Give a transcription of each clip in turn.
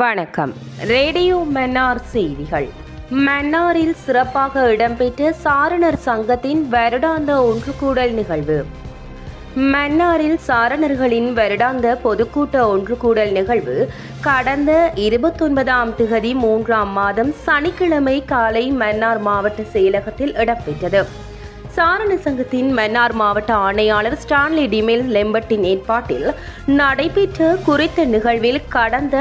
வணக்கம். ரேடியோ மன்னார் செய்திகள். மன்னாரில் சிறப்பாக இடம்பெற்ற சாரணர் சங்கத்தின் வருடாந்த ஒன்றுகூடல் நிகழ்வு. மன்னாரில் சாரணர்களின் வருடாந்த பொதுக்கூட்ட ஒன்றுகூடல் நிகழ்வு கடந்த இருபத்தொன்பதாம் திகதி மூன்றாம் மாதம் சனிக்கிழமை காலை மன்னார் மாவட்ட செயலகத்தில் இடம்பெற்றது. சாரண சங்கத்தின் மன்னார் மாவட்ட ஆணையாளர் ஸ்டான்லி டிமேல் லெம்பர்டின் ஏற்பாட்டில் நடைபெற்ற குறித்த நிகழ்வில் கடந்த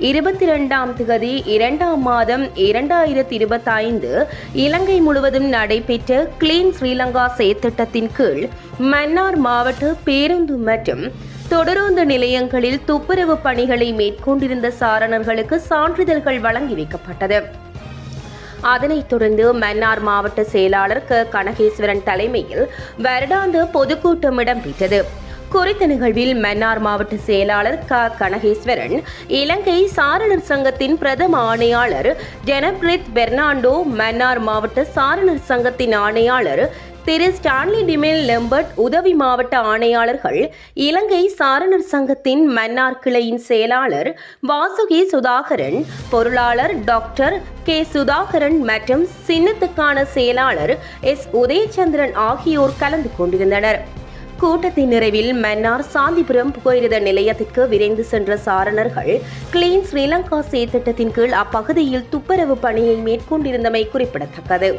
இருபத்தி இரண்டாம் திகதி இரண்டாம் மாதம் இரண்டாயிரத்தி இருபத்தைந்து இலங்கை முழுவதும் நடைபெற்ற கிளீன் ஸ்ரீலங்கா செயற்திட்டத்தின் கீழ் மன்னார் மாவட்ட பேருந்து மற்றும் தொடருந்து நிலையங்களில் துப்புரவு பணிகளை மேற்கொண்டிருந்த சாரணர்களுக்கு சான்றிதழ்கள் வழங்கி வைக்கப்பட்டது. அதனைத் தொடர்ந்து மன்னார் மாவட்ட செயலாளர் க. கனகேஸ்வரன் தலைமையில் வருடாந்த பொதுக்கூட்டம் இடம்பெற்றது குறித்த நிகழ்வில் மன்னார் மாவட்ட செயலாளர் க. கனகேஸ்வரன் இலங்கை சாரணர் சங்கத்தின் பிரதம ஆணையாளர் ஜெனப்ரித் பெர்னாண்டோ மன்னார் மாவட்ட சாரணர் சங்கத்தின் ஆணையாளர் திரு. ஸ்டான்லி டிமெல் லெம்பர்ட் உதவி மாவட்ட ஆணையாளர்கள் இலங்கை சாரணர் சங்கத்தின் மன்னார் கிளையின் செயலாளர் வாசுகி சுதாகரன் பொருளாளர் டாக்டர் கே. சுதாகரன் மற்றும் சின்னத்துக்கான செயலாளர் எஸ். உதயச்சந்திரன் ஆகியோர் கலந்து கொண்டிருந்தனர். கூட்டத்தின் நிறைவில் மன்னார் சாந்திபுரம் புகையிரத நிலையத்திற்கு விரைந்து சென்ற சாரணர்கள் கிளீன் ஸ்ரீலங்கா செயற்திட்டத்தின் கீழ் அப்பகுதியில் துப்புரவு பணியை மேற்கொண்டிருந்தமை குறிப்பிடத்தக்கது.